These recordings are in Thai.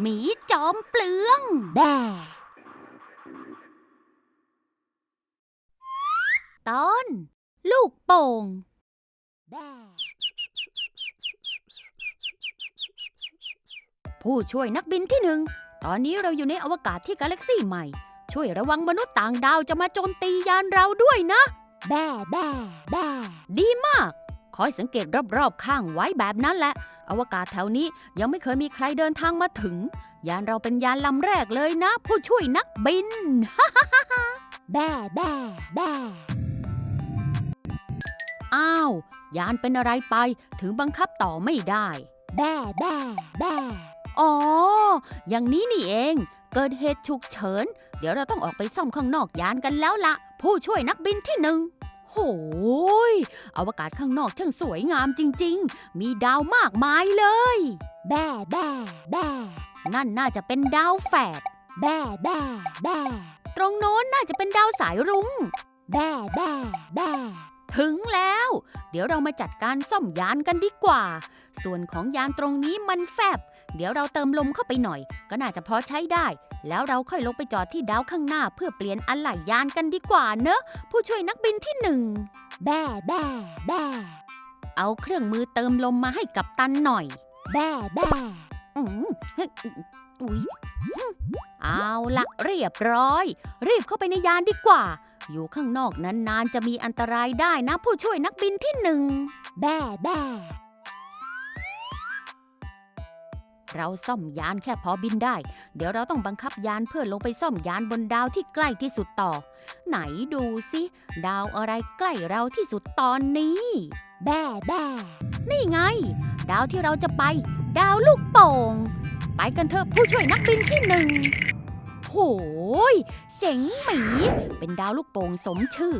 หมีจอมเปลืองแบ่ตอน ลูกโป่งแบ่ผู้ช่วยนักบินที่หนึ่ง ตอนนี้เราอยู่ในอวกาศที่กาแล็กซี่ใหม่ ช่วยระวังมนุษย์ต่างดาวจะมาโจมตียานเราด้วยนะ แบ่แบ่แบ่ดีมาก คอยสังเกตรอบๆข้างไว้แบบนั้นแหละ อวกาศแถวนี้ยังไม่เคยมีใครเดินทางมาถึง ยานเราเป็นยานลำแรกเลยนะ ผู้ช่วยนักบิน แบ่แบ่แบ่อ้าว ยานเป็นอะไรไปถึงบังคับต่อไม่ได้ แบ่แบ่แบ่อ๋อ อย่างนี้นี่เอง เกิดเหตุฉุกเฉิน เดี๋ยวเราต้องออกไปซ่อมข้างนอกยานกันแล้วละผู้ช่วยนักบินที่หนึ่ง โหยอวกาศข้างนอกช่างสวยงามจริง ๆ มีดาวมากมายเลย แบ่แบ่แบ่นั่นน่าจะเป็นดาวแฝด แบ่แบ่แบ่ตรงโน้นน่าจะเป็นดาวสายรุง้ง แบ่แบ่แบ่ถึงแล้ว เดี๋ยวเรามาจัดการซ่อมยานกันดีกว่า ส่วนของยานตรงนี้มันแฟบ เดี๋ยวเราเติมลมเข้าไปหน่อย ก็น่าจะพอใช้ได้ แล้วเราค่อยลงไปจอดที่ดาวข้างหน้าเพื่อเปลี่ยนอะไหล่ยานกันดีกว่าเนอะ ผู้ช่วยนักบินที่หนึ่งแบ่แบ่แบ่เอาเครื่องมือเติมลมมาให้กับตันหน่อย แบ่แบ่อืมเฮ้ยอุ๊ยเอาละเรียบร้อย รีบเข้าไปในยานดีกว่า อยู่ข้างนอกนานๆจะมีอันตรายได้นะผู้ช่วยนักบินที่หนึ่งแบ่แบ่ เราซ่อมยานแค่พอบินได้ เดี๋ยวเราต้องบังคับยานเพื่อลงไปซ่อมยานบนดาวที่ใกล้ที่สุดต่อ ไหนดูสิดาวอะไรใกล้เราที่สุดตอนนี้ แบ่แบ่นี่ไง ดาวที่เราจะไป ดาวลูกโป่ง ไปกันเถอะผู้ช่วยนักบินที่หนึ่งโหยเจ๋งหมี เป็นดาวลูกโป่งสมชื่อ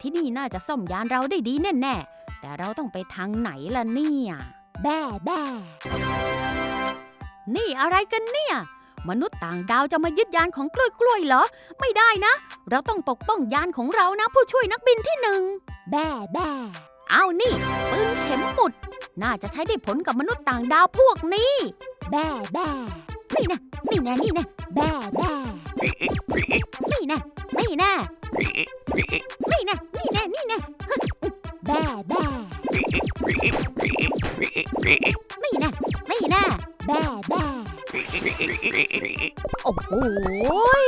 ที่นี่น่าจะซ่อมยานเราได้ดีแน่ๆแต่เราต้องไปทางไหนล่ะเนี่ย แบ่แบ่ นี่อะไรกันเนี่ย มนุษย์ต่างดาวจะมายึดยานของกล้วยกล้วยๆเหรอ ไม่ได้นะ เราต้องปกป้องยานของเรานะ ผู้ช่วยนักบินที่หนึ่งแบ่แบ่เอานี่ปืนเข็มหมุด น่าจะใช้ได้ผลกับมนุษย์ต่างดาวพวกนี้ แบ่แบ่นี่นะนี่นะนี่นะแบ่แบ่นี่นะนี่นะนี่นะนี่นะนี่นะแบ่แบ่นี่นะนี่นะแบ่แบ่โอ้โหย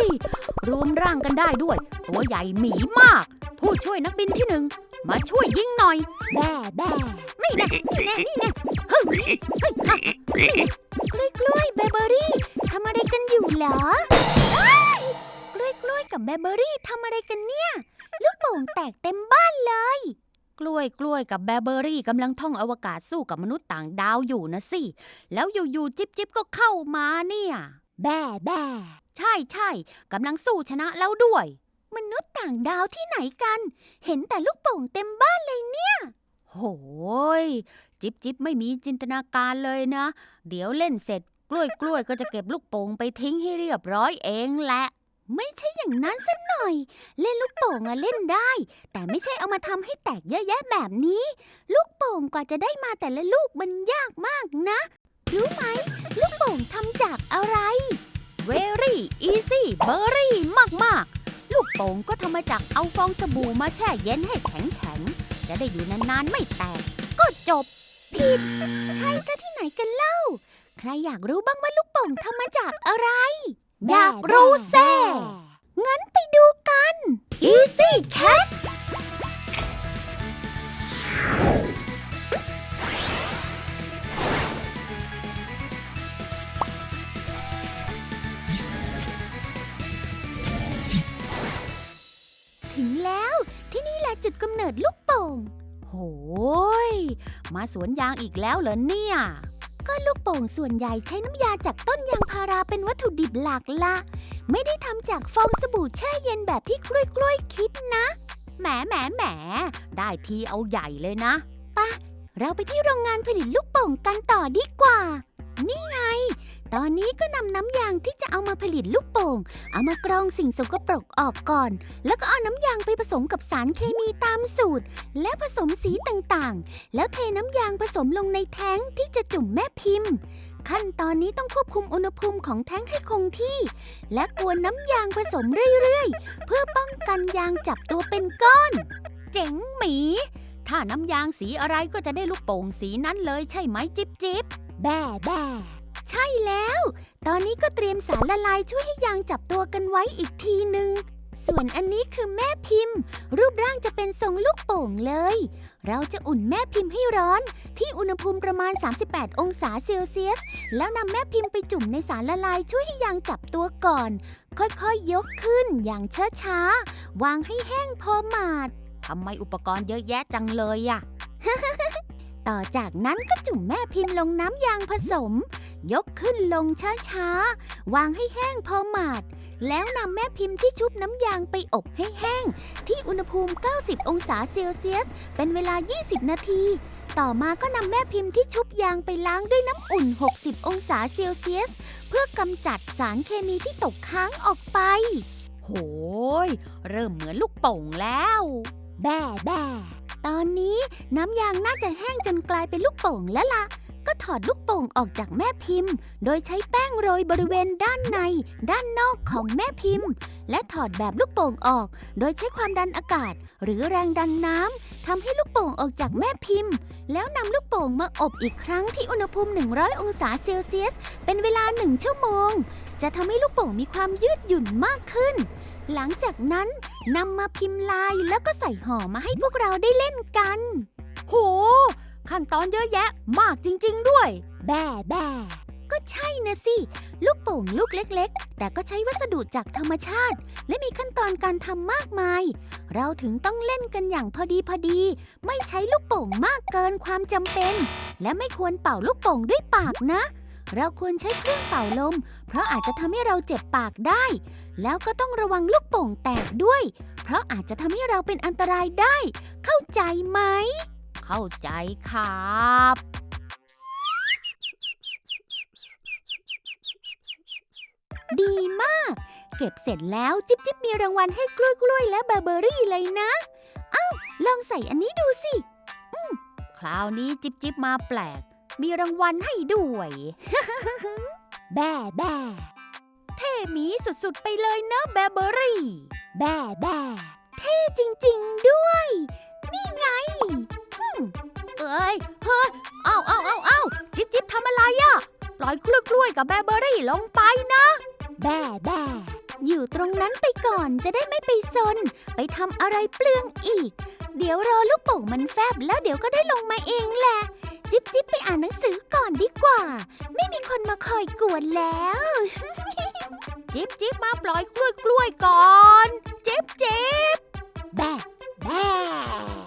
รวมร่างกันได้ด้วย ตัวใหญ่หมีมาก ผู้ช่วยนักบินที่หนึ่ง มาช่วยยิงหน่อย แบ่แบ่นี่นะนี่นะนี่นะเฮ้ยเฮ้ยฮะนี่กล้วยกล้วยเบเบอรี่ทำอะไรกันอยู่เหรอเอ้ยกล้วยกล้วยกับเบเบอรี่ทำอะไรกันเนี่ย ลูกโป่งแตกเต็มบ้านเลย กล้วยกล้วยกับแบเบอรี่กำลังท่องอวกาศสู้กับมนุษย์ต่างดาวอยู่นะสิ แล้วอยู่ๆ จิ๊บจิ๊บก็เข้ามาเนี่ย แบ่แบ่ใช่ใช่กำลังสู้ชนะแล้วด้วย มนุษย์ต่างดาวที่ไหนกัน เห็นแต่ลูกโป่งเต็มบ้านเลยเนี่ย โหย จิบจิบไม่มีจินตนาการเลยนะ เดี๋ยวเล่นเสร็จ กล้วยกล้วยก็จะเก็บลูกโป่งไปทิ้งให้เรียบร้อยเองแหละ ไม่ใช่อย่างนั้นสักหน่อย เล่นลูกโป่งอะเล่นได้ แต่ไม่ใช่เอามาทำให้แตกเยอะแยะแบบนี้ ลูกโป่งกว่าจะได้มาแต่ละลูกมันยากมากนะ รู้ไหม ลูกโป่งทำจากอะไร very easy berry มากๆ ลูกโป่งก็ทำมาจากเอาฟองสบู่มาแช่เย็นให้แข็งๆ จะได้อยู่นานๆ ไม่แตก ก็จบ ผิด ใช่ซะที่ไหนกันเล่า ใครอยากรู้บ้างว่าลูกโป่งทำมาจากอะไร อยากรู้แซ่งั้นไปดูกัน easy cat ถึงแล้วที่นี่แหละจุดกำเนิดลูกโป่ง โหย มาสวนยางอีกแล้วเหรอเนี่ย ก็ลูกโป่งส่วนใหญ่ใช้น้ำยาจากต้นยางพาราเป็นวัตถุดิบหลักละ ไม่ได้ทำจากฟองสบู่แช่เย็นแบบที่กล้วยกล้วยคิดนะ แหมแหมแหมได้ทีเอาใหญ่เลยนะปะเราไปที่โรงงานผลิตลูกโป่งกันต่อดีกว่า นี่ไง ตอนนี้ก็นำน้ำยางที่จะเอามาผลิตลูกโป่ง เอามากรองสิ่งสกปรกออกก่อน แล้วก็เอาน้ำยางไปผสมกับสารเคมีตามสูตร และผสมสีต่างๆ แล้วเทน้ำยางผสมลงในแท้งที่จะจุ่มแม่พิมพ์ ขั้นตอนนี้ต้องควบคุมอุณหภูมิของแท้งให้คงที่ และกวนน้ำยางผสมเรื่อยๆ เพื่อป้องกันยางจับตัวเป็นก้อน เจ๋งหมี ถ้าน้ำยางสีอะไรก็จะได้ลูกโป่งสีนั้นเลยใช่ไหมจิ๊บจิ๊บแบ่แบ่ ใช่แล้ว ตอนนี้ก็เตรียมสารละลายช่วยให้ยางจับตัวกันไว้อีกทีหนึ่ง ส่วนอันนี้คือแม่พิมพ์ รูปร่างจะเป็นทรงลูกโป่งเลย เราจะอุ่นแม่พิมพ์ให้ร้อน ที่อุณหภูมิประมาณ 38 องศาเซลเซียส แล้วนำแม่พิมพ์ไปจุ่มในสารละลายช่วยให้ยางจับตัวก่อน ค่อยๆยกขึ้นอย่างช้าๆวางให้แห้งพอหมาดทำไมอุปกรณ์เยอะแยะจังเลยอะ ต่อจากนั้นก็จุ่มแม่พิมพ์ลงน้ำยางผสม ยกขึ้นลงช้าๆ วางให้แห้งพอหมาด แล้วนำแม่พิมพ์ที่ชุบน้ำยางไปอบให้แห้ง ที่อุณหภูมิ 90 องศาเซลเซียส เป็นเวลา 20 นาที ต่อมาก็นำแม่พิมพ์ที่ชุบยางไปล้างด้วยน้ำอุ่น 60 องศาเซลเซียส เพื่อกำจัดสารเคมีที่ตกค้างออกไป โหย เริ่มเหมือนลูกโป่งแล้ว แบ่แบ่ตอนนี้ น้ำยางน่าจะแห้งจนกลายเป็นลูกโป่งแล้วล่ะ ก็ถอดลูกโป่งออกจากแม่พิมพ์ โดยใช้แป้งโรยบริเวณด้านใน ด้านนอกของแม่พิมพ์ และถอดแบบลูกโป่งออก โดยใช้ความดันอากาศ หรือแรงดันน้ำทำให้ลูกโป่งออกจากแม่พิมพ์ แล้วนำลูกโป่งมาอบอีกครั้งที่อุณหภูมิ 100 องศาเซลเซียส เป็นเวลา1ชั่วโมง จะทำให้ลูกโป่งมีความยืดหยุ่นมากขึ้น หลังจากนั้น นำมาพิมพ์ลายแล้วก็ใส่ห่อมาให้พวกเราได้เล่นกัน โห ขั้นตอนเยอะแยะมากจริง ๆ ด้วย แบ่แบ่ก็ใช่นะสิ ลูกโป่งลูกเล็ก ๆ แต่ก็ใช้วัสดุจากธรรมชาติ และมีขั้นตอนการทำมากมาย เราถึงต้องเล่นกันอย่างพอดีพอดี ไม่ใช้ลูกโป่งมากเกินความจำเป็น และไม่ควรเป่าลูกโป่งด้วยปากนะ เราควรใช้เครื่องเป่าลม เพราะอาจจะทำให้เราเจ็บปากได้ แล้วก็ต้องระวังลูกโป่งแตกด้วย เพราะอาจจะทำให้เราเป็นอันตรายได้ เข้าใจไหม เข้าใจครับ ดีมาก เก็บเสร็จแล้วจิ๊บจิ๊บมีรางวัลให้กล้วยกล้วยและแบอร์เบอรี่เลยนะเอ้าลองใส่อันนี้ดูสิ อืม คราวนี้จิ๊บจิ๊บมาแปลก มีรางวัลให้ด้วย แบ่แบ่ มีสุดๆ ไปเลยนะแบเบอรี่ แบ่แบ่เท่จริงๆด้วย นี่ไงฮึมเอ้ย เฮ้ยเอาเอาเอาเอาจิ๊บจิ๊บทำอะไรอะปล่อยกล้วยกล้วยกับแบเบอรี่ลงไปนะ แบ่แบ่อยู่ตรงนั้นไปก่อนจะได้ไม่ไปซน ไปทำอะไรเปลืองอีก เดี๋ยวรอลูกโป่งมันแฟบแล้วเดี๋ยวก็ได้ลงมาเองแหละ จิ๊บจิ๊บไปอ่านหนังสือก่อนดีกว่า ไม่มีคนมาคอยกวนแล้ว จิ๊บจิ๊บมาปล่อยกล้วยกล้วยก่อน จิ๊บจิ๊บแบ่แบ่